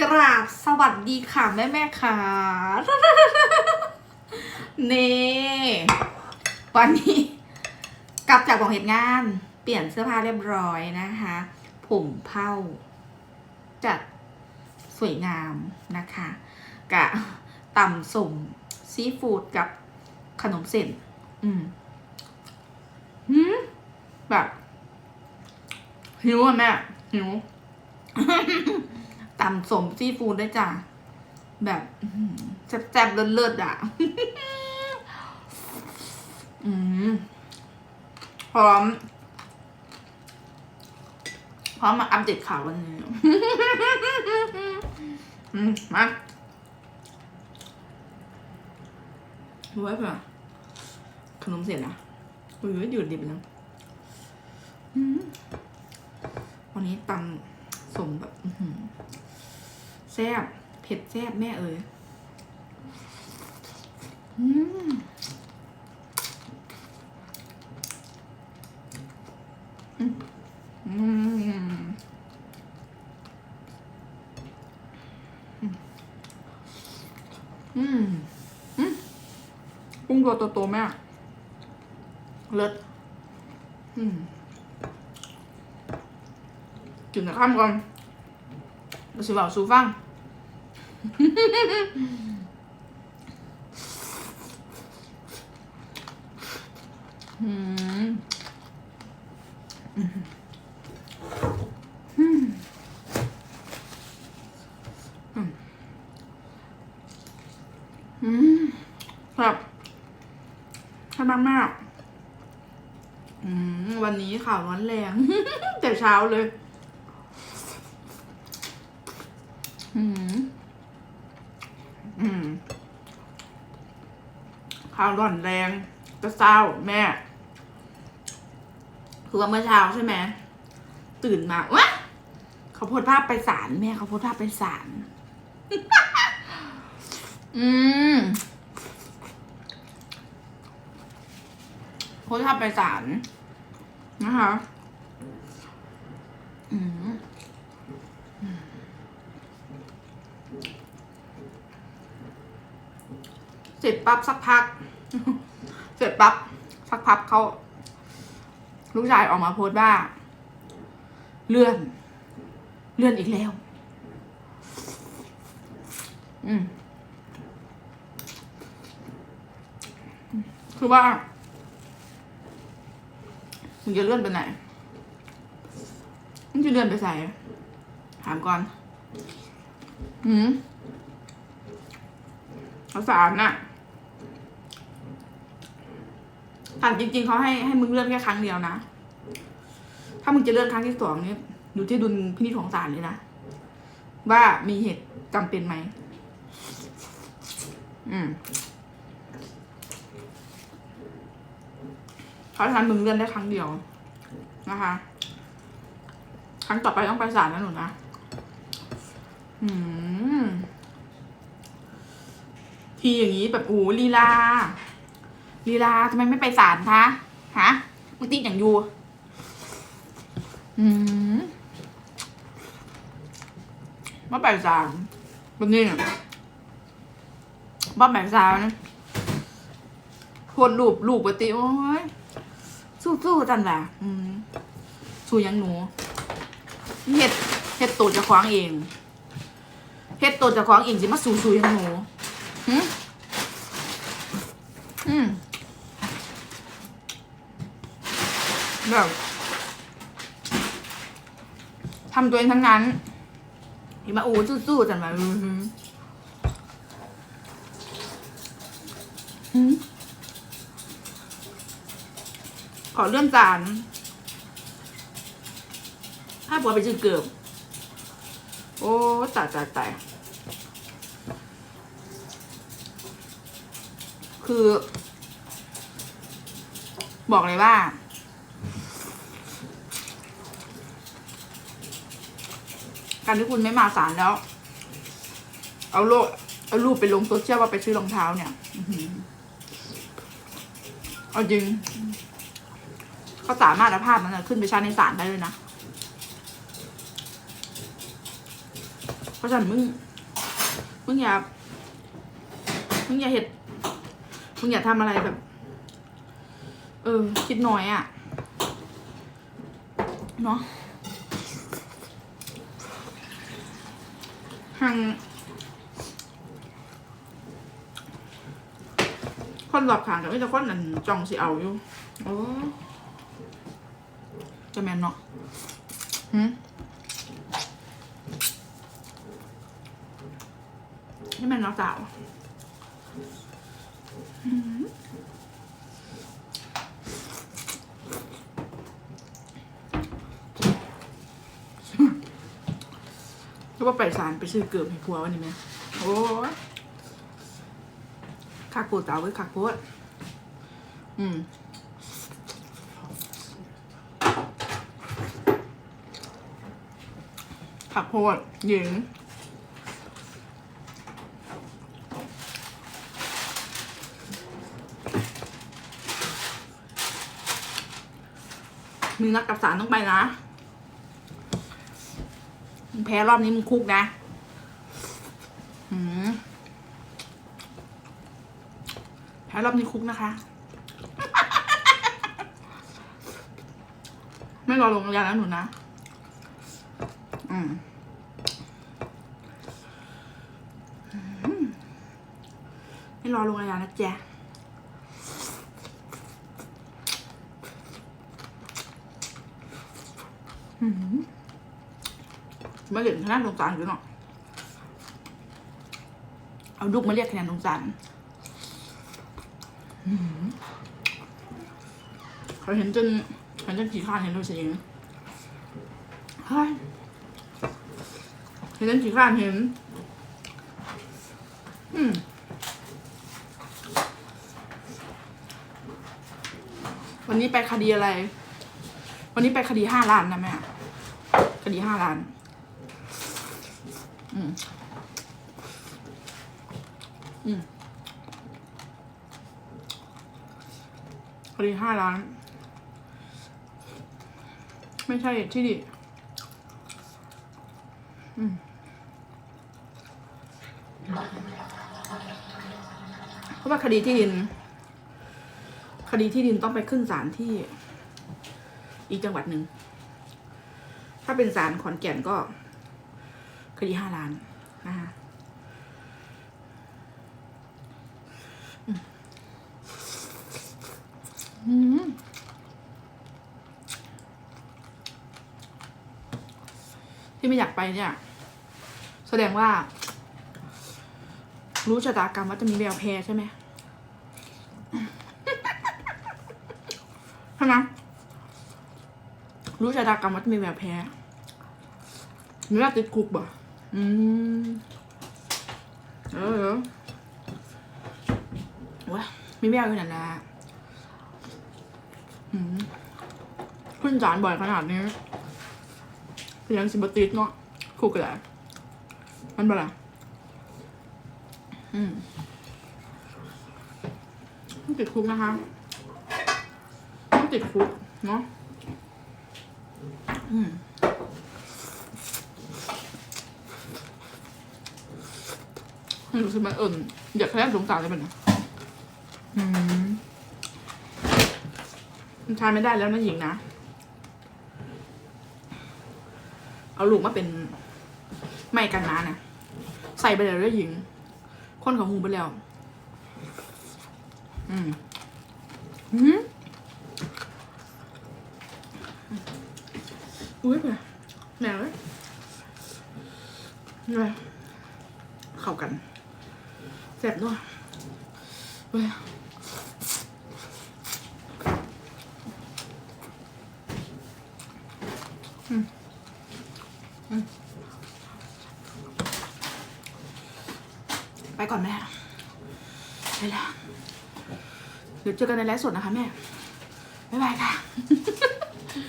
กราบสวัสดีค่ะแม่แม่ค่ะเน่วันนี้กลับจากกองเหตุงาน เปลี่ยนเสื้อผ้าเรียบร้อยนะคะ ผมเผ้าจัดสวยงามนะคะกะต่ำส่งซีฟู้ดกับขนมเส้น อืมหืมแบบหิวอะแม่หิว ตำสมซีฟูดได้จ้ะ แบบแซ่บๆเลิศๆอะอืมพร้อม พร้อมมาอัปเดตข่าววันนี้อืมมาดูไว้เผื่อขนมเสร็จนะอุ้ยหยุดดิบนะอืมวันนี้ตำสมแบบอื แซ่บเผ็ดแซ่บแม่เอ๋ยอืมอืมอืมกุ้งตัวโตๆแม่เลิศอืมกินข้ามก่อนเราสิบอกสูฟัง อืมอืมอืมอืมครับให้มากมากอืมวันนี้ข่าวร้อนแรง แต่เช้าเลย อืม อืม ข่าวร้อนแรงก็เศร้าแม่ คือว่าเมื่อเช้าใช่ไหมตื่นมาวะเขาโพสภาพไปศาลแม่เขาโพสภาพไปศาลอืมโพสภาพไปศาลนะคะอืมเสร็จปั๊บสักพัก เสร็จปั๊บสักพักเขาลูกชายออกมาโพสต์ว่า เลื่อน เลื่อนอีกแล้ว อืม คือว่ามึงจะเลื่อนไปไหนมึงจะเลื่อนไปใส่ ถามก่อน อืมเขาสารน่ะ ผ่านจริง ๆเขาให้ให้มึงเลื่อนแค่ครั้งเดียวนะ ถ้ามึงจะเลื่อนครั้งที่สองนี่อยู่ที่ดุลพินิจของศาลเลยนะ ว่ามีเหตุจำเป็นไหม อืมเพราะฉะนั้นมึงเลื่อนได้ครั้งเดียวนะคะ ครั้งต่อไปต้องไปศาลนะหนูนะ อืม ทีอย่างนี้แบบโอ้ลีลา ลีลาทำไมไม่ไปศาลคะฮะมึงติดอย่างยูอืมว่าไปศาลวันนี้เนี่ยว่าไปศาลโพดรูปรูปปกติโอ้ยสู้ๆจันแหละอืมสู้ยังหนูเฮ็ดเฮ็ดตัวจะคว้างเองเฮ็ดตัวจะคว้างเองสิมาสู้ๆยังหนูอืมอืม แบบทำตัวเองทั้งนั้นเห็นมาโอ้สู้ๆจังมาอือหือหืมขอเลื่อนจานถ้าบัวไปจืดเกือบ โอ้ตายตายตายคือ บอกเลยว่า การที่คุณไม่มาศาลแล้ว เอาโลกเอารูปไปลงโซเชียลว่าไปซื้อรองเท้าเนี่ยเอาจริงเขาสามารถเอาภาพนั้นขึ้นไปใช้ในศาลได้เลยนะ เพราะฉะนั้นมึง มึงอย่า มึงอย่าเห็ด มึงอย่าทำอะไรแบบ เออ คิดน้อยอะ่ะ เนาะ หังคนหลอกขางกับไม่แต่คนนั่นจ้องสิเอาอยู่โอ้จะแมนเนาะหืมนี่แมนเนาะสาวหืม ก็ว่าไปสารไปซื้อเกือบให้ผัววันนี้ไหมโอ้คักโปดสาไว้คักโปดอืมผักโพดหญิงมึงนักกับสารต้องไปนะ มึงแพ้รอบนี้มึงคุกนะแพ้รอบนี้คุกนะคะ ไม่รอลงยาแล้วหนูนะ อืมไม่รอลงอาญานะจ๊ะอืม มาเรียนคะแนนสงสารอยู่เนาะเอาดุกมาเรียกคะแนนสงสารเขาเห็นจนเห็นจนกี่ข้านเห็นดูสิเองเฮ้ยเห็นนั่นกี่ข้านเห็น อืมวันนี้ไปคดีอะไร วันนี้ไปคดีห้าล้านนะแม่ คดีห้าล้าน อืม อืมคดีห้าล้าน ไม่ใช่ที่ดิเพราะว่าคดีที่ดิน คดีที่ดินต้องไปขึ้นศาลที่ อีกจังหวัดหนึ่ง ถ้าเป็นศาลขอนแก่นก็ คดีห้าล้านนะคะอืมที่ไม่อยากไปเนี่ย แสดงว่า รู้ชะตากรรมว่าจะมีแววแพ้ใช่ไหมใช่ไหมรู้ชะตากรรมว่าจะมีแววแพ้มีแววติดคุกบ่ อืมเออเออวะมีแววอยู่นั่นะอืมขึ้นจานบ่อยขนาดนี้เพียงสิบติดเนาะคุกกันแหละมันบ่ล่ะอืมต้องติดคุกนะคะต้องติดคุกเนาะอืม รู้สึกมันเอิ่นอยากแคลบสงสารเลยมันนะอืมมันทานไม่ได้แล้วนะหญิงนะ เอาลูกมาเป็นไม่กันนะนะใส่ไปเลยด้วยหญิง คนเขาหูไปแล้ว อืมอืมอุ้ยแบบแหนวเลยเข้ากัน แซ่บด้วยอืมอืมไปก่อนแม่ ไปแล้ว เดี๋ยวเจอกันในไลฟ์สดนะคะแม่